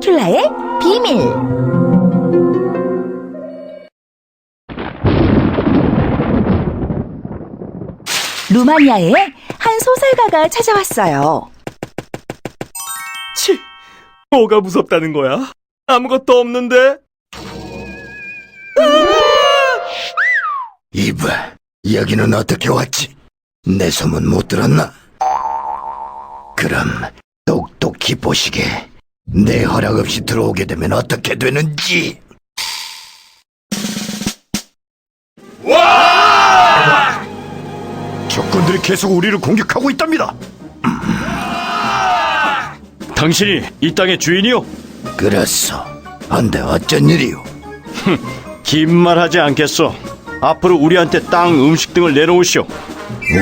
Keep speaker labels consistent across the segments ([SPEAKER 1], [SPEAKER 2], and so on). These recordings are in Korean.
[SPEAKER 1] 드라큘라의 비밀. 루마니아에 한 소설가가 찾아왔어요.
[SPEAKER 2] 치, 뭐가 무섭다는 거야? 아무것도 없는데?
[SPEAKER 3] 이봐, 여기는 어떻게 왔지? 내 소문 못 들었나? 그럼 똑똑히 보시게. 내 허락 없이 들어오게 되면 어떻게 되는지. 와! 적군들이 계속 우리를 공격하고 있답니다.
[SPEAKER 4] 당신이 이 땅의 주인이요?
[SPEAKER 3] 그렇소. 한데 어쩐 일이오?
[SPEAKER 4] 긴 말 하지 않겠소. 앞으로 우리한테 땅, 음식 등을 내놓으시오.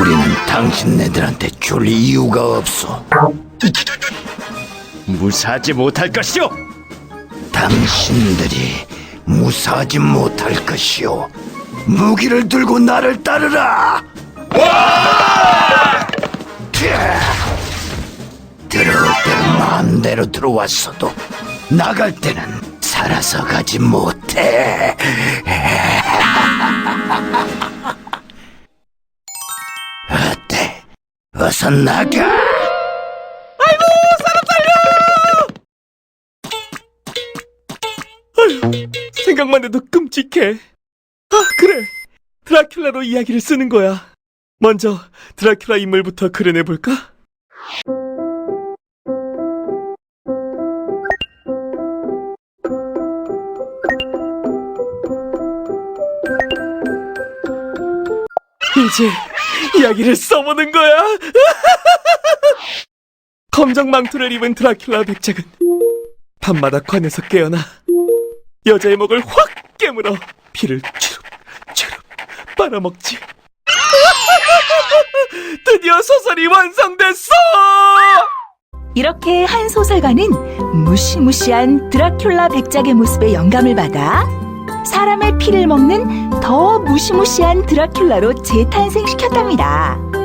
[SPEAKER 3] 우리는 당신네들한테 줄 이유가 없소.
[SPEAKER 4] 무사하지 못할 것이오.
[SPEAKER 3] 당신들이 무사하지 못할 것이오. 무기를 들고 나를 따르라. 들어올 때는 마음대로 들어왔어도 나갈 때는 살아서 가지 못해. 어때? 어서 나가.
[SPEAKER 2] 생각만 해도 끔찍해. 아, 그래. 드라큘라로 이야기를 쓰는 거야. 먼저 드라큘라 인물부터 그려내볼까? 이제 이야기를 써보는 거야. 검정 망토를 입은 드라큘라 백작은 밤마다 관에서 깨어나 여자의 목을 확 깨물어 피를 주룩 주룩 빨아먹지. 드디어 소설이 완성됐어!
[SPEAKER 1] 이렇게 한 소설가는 무시무시한 드라큘라 백작의 모습에 영감을 받아 사람의 피를 먹는 더 무시무시한 드라큘라로 재탄생시켰답니다.